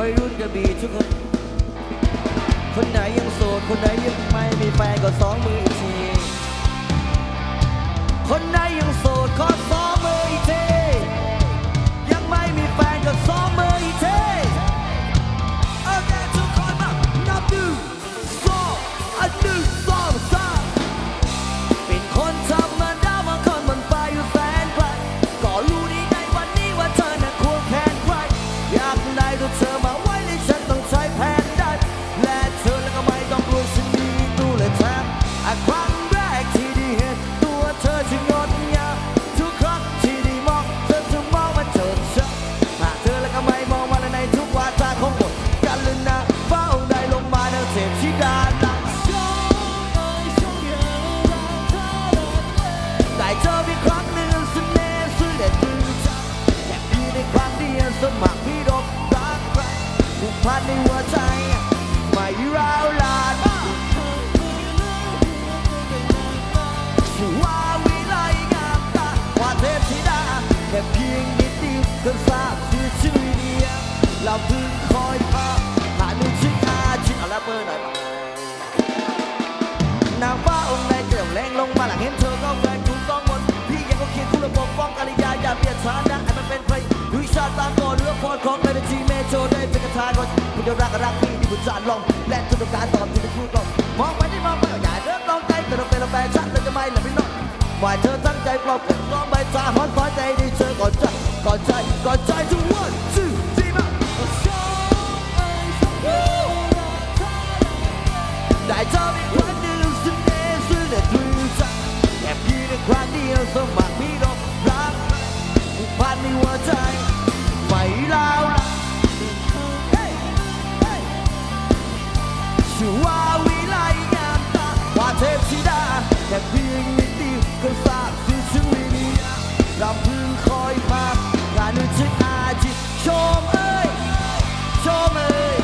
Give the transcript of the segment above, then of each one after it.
วัยรุ่นกระบี่ทุกคน คนไหนยังโสด คนไหนยังไม่มีแฟนก็สองมือ ค่พี่ในครั้งเดียวสมัครพี่ดกรักใครผูกพันในหัวใจ ไม่ร้าวลานชื่อว่าวิไลงามตาว่าเทพธิดาแค่เพียงนิดเดียวก็ทราบชื่อชื่อเดียวเราเพิ่งคอยพาหาหนึ่งชื่ออาชิตเอาละเบอร์หน่อยนางฟ้าองค์ใดเกลื่อนแรงลงมาหลังเห็นเธอก็แฟนคุณต้องมนพี่ยังก็เคียงคู่ระบบป้องกันยาอย่าเปลี่ยนฐานะให้มันาตาก่อนเรือพอดของในทีเมโจได้เป็นกระทานคนคุณจะรักก็รักพี่ที่บุญจานลงและทุกการตอบที่จะพูดตรงมองไปที่มองไปอย่าเริ่มลองใจแต่เราเป็นเราแฟชั่นเราจะไม่หลับไม่นอนว่าเธอตั้งใจปลอบกันร้องใบตาฮอนฟ้าใจได้เจอก่อนใจก่อนใจก่อนใจทุกวันชื่อที่มาได้เจออีกครั้งหนึ่งซึ่งเนซึ่งเด็ดดูใจแค่พี่ในครั้งเดียวสมัครพี่ดอ ชื่อว่าวิไลงามตาว่าเทพธิดาแค่เพียงนิดเดียวก็ทราบชื่อชื่อวิริยะลำพึงคอยมางานนึกถึงอาจิชมเอ้ยชมเอ้ย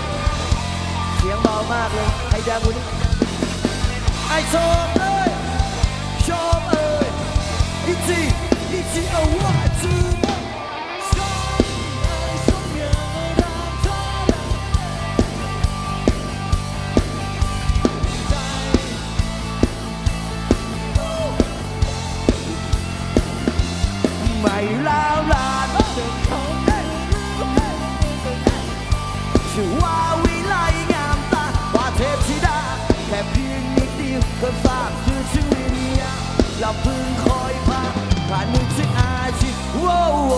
เสียงเบามากเลยให้แดงคนนี้ไอ้ชมเอ้ยชมเอ้ยอีจีอีจีเอาว่า ไม่ลาวลานเดินเขาเอ้ยชื่อว่าวิไลงามตาว่าเทพธิดา แค่เพียงนิดเดียวก็ทราบชื่อชื่อวิญญาเราเพิ่งคอยพาผ่านมือที่อาชีพโว้โว